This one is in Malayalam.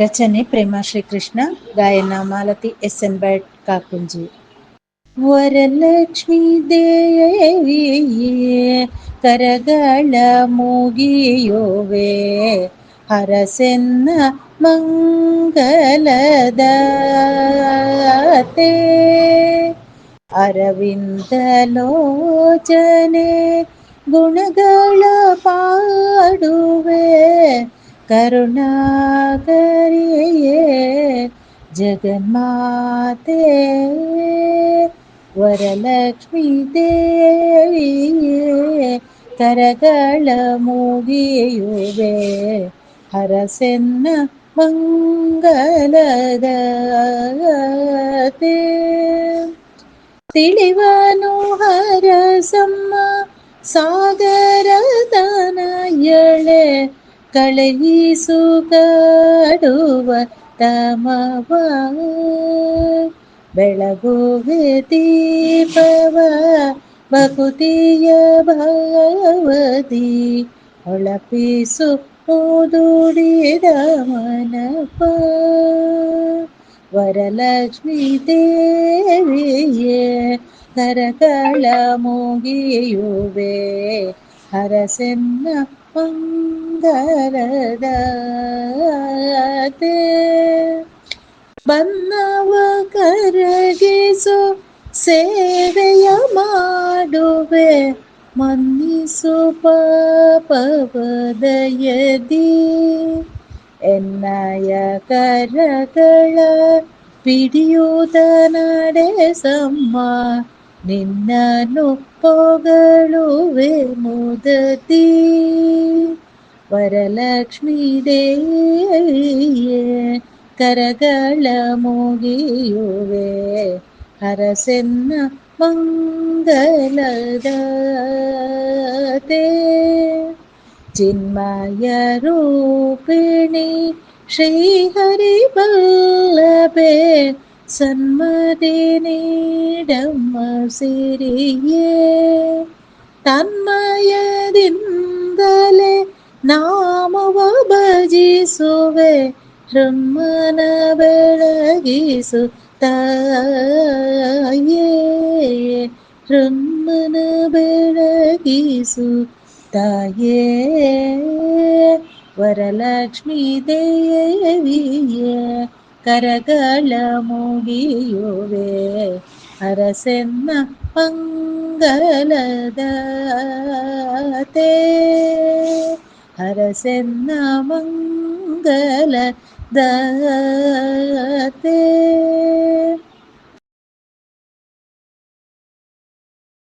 രചന പ്രേമ ശ്രീകൃഷ്ണ ഗായന മാലതി എസ് എൻ ഭട്ട് കാക്കുഞ്ചി ವರಲಕ್ಷ್ಮೀ ದೇವಿಯೇ ಕರಗಳ ಮುಗಿಯುವೆ ಹರಸೆನ್ನ ಮಂಗಲದತೆ ಅರವಿಂದಲೋಚನೆ ಗುಣಗಳ ಪಾಡುವೆ കരുണാകരിയേ ജഗന്മാതേ വരലക്ഷ്മി ദേവിയേ കരകള മുകിയുവേ ഹരസെന്ന മംഗലേ തിളിവനു ഹരസമ്മ ಸಾಗರದನ ಕಡುವ ತಮವ ಬೆಳಗುವೆ ದೀಪವ ಬಕುತಿಯ ಭಗವತಿ ಹೊಳಪಿಸು ಓದುಡಿದ ಮನಪ ವರಲಕ್ಷ್ಮೀ ದೇವಿಯೇ ಕರಕಳ ಮುಗಿಯುವೆ ಹರಸೆನ್ನ ಪಂದರದೇ ಬನ್ನವ ಕರಗಿಸು ಸೇವೆಯ ಮಾಡುವೆ ಮನ್ನಿಸು ಪಾಪವದಯದಿ ಎನ್ನಯ ಕರಗಳ ಪಿಡಿಯುವುದ ನಡೆಸಮ್ಮ നിന്നൊപ്പുകളുവെ മുതീ വരലക്ഷ്മി ദേ കരകളമുകിയുവേ ഹരസെന്ന മംഗലേ ചിന്മയ രൂപിണി ശ്രീഹരി വല്ലഭേ സന്മതിനീടമ്മ സിരിയേ തന്മയതിന്തലെ നാമവ ഭജിസുവെ ബ്രഹ്മന ಬೆಳಗಿಸು ತಾಯೇ ಬ್ರಹ್ಮನ ಬೆಳಗಿಸು ತಾಯೇ ವರಲಕ್ಷ್ಮೀ ದೇವಿಯೇ കരകല മുടിയുവേ അരസെന്ന മംഗലദേ ഹരസെന്ന മംഗലദ